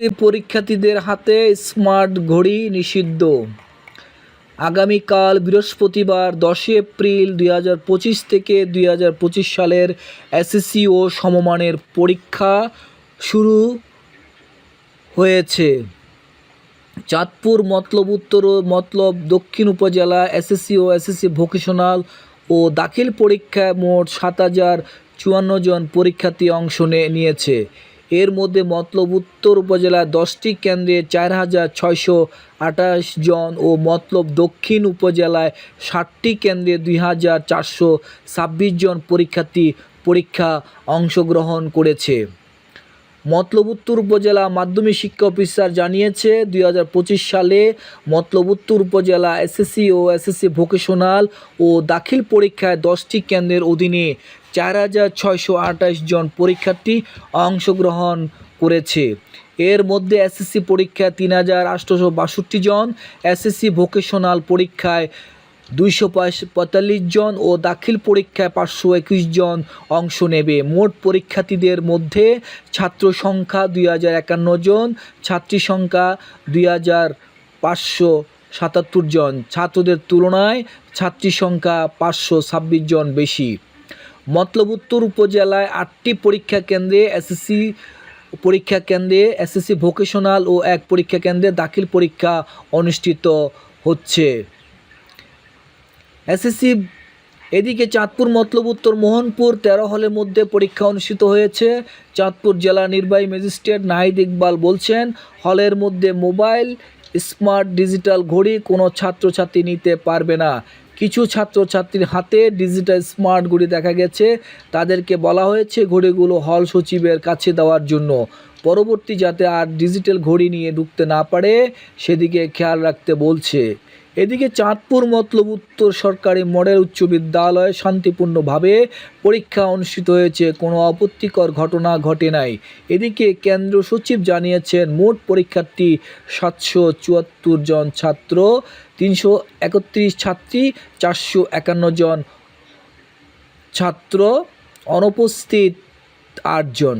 পরীক্ষার্থীদের হাতে স্মার্ট ঘড়ি নিষিদ্ধ। আগামীকাল বৃহস্পতিবার দশই এপ্রিল দুই হাজার পঁচিশ থেকে দুই হাজার পঁচিশ সালের এসএসসি ও সমমানের পরীক্ষা শুরু হয়েছে। চাঁদপুর মতলব উত্তর মতলব দক্ষিণ উপজেলা এসএসসি ও এসএসসি ভোকেশনাল ও দাখিল পরীক্ষায় মোট সাত হাজার চুয়ান্ন জন পরীক্ষার্থী অংশ নিয়েছে। এর মধ্যে মতলব উত্তর উপজেলায় দশটি কেন্দ্রে চার হাজার ছয়শো আঠাশ জন ও মতলব দক্ষিণ উপজেলায় ষাটটি কেন্দ্রে দুই হাজার চারশো ছাব্বিশ জন পরীক্ষার্থী পরীক্ষা অংশগ্রহণ করেছে। মতলব উত্তর উপজেলা মাধ্যমিক শিক্ষা অফিসার জানিয়েছে, দুই হাজার পঁচিশ সালে মতলব উত্তর উপজেলা এসএসসি ও এসএসসি ভোকেশনাল ও দাখিল পরীক্ষায় দশটি কেন্দ্রের অধীনে চার হাজার ছয়শো আঠাশ জন পরীক্ষার্থী অংশগ্রহণ করেছে। এর মধ্যে এসএসসি পরীক্ষায় তিন হাজার বাষট্টি জন এসএসসি ভোকেশনাল পরীক্ষায় দুইশো পঁয়তাল্লিশ জন ও দাখিল পরীক্ষায় পাঁচশো একুশ জন অংশ নেবে। মোট পরীক্ষার্থীদের মধ্যে ছাত্র সংখ্যা দুই হাজার একান্ন জন, ছাত্রী সংখ্যা দুই হাজার পাঁচশো সাতাত্তর জন। ছাত্রদের তুলনায় ছাত্রী সংখ্যা পাঁচশো ছাব্বিশ জন বেশি। মতলব উত্তর উপজেলায় আটটি পরীক্ষা কেন্দ্রে এসএসসি পরীক্ষা কেন্দ্রে এসএসসি ভোকেশনাল ও এক পরীক্ষা কেন্দ্রে দাখিল পরীক্ষা অনুষ্ঠিত হচ্ছে। এসএসসি, এদিকে চাঁদপুর মতলব উত্তর মোহনপুর, তেরো হলের মধ্যে পরীক্ষা অনুষ্ঠিত হয়েছে। চাঁদপুর জেলা নির্বাহী ম্যাজিস্ট্রেট নাহিদ ইকবাল বলছেন, হলের মধ্যে মোবাইল, স্মার্ট ডিজিটাল ঘড়ি কোনো ছাত্রছাত্রী নিতে পারবে না। কিছু ছাত্রছাত্রীর হাতে ডিজিটাল স্মার্ট ঘড়ি দেখা গেছে। তাদেরকে বলা হয়েছে ঘড়িগুলো হল সচিবের কাছে দেওয়ার জন্য। পরবর্তী যাতে আর ডিজিটাল ঘড়ি নিয়ে ঢুকতে না পারে, সেদিকে খেয়াল রাখতে বলছে। এদিকে চাঁদপুর মতলব উত্তর সরকারি মডেল উচ্চ বিদ্যালয়ে শান্তিপূর্ণভাবে পরীক্ষা অনুষ্ঠিত হয়েছে। কোনো আপত্তিকর ঘটনা ঘটে নাই। এদিকে কেন্দ্র সচিব জানিয়েছেন, মোট পরীক্ষার্থী সাতশো চুয়াত্তর জন ছাত্র, তিনশো একত্রিশ ছাত্রী, চারশো একান্ন জন ছাত্র, অনুপস্থিত আটজন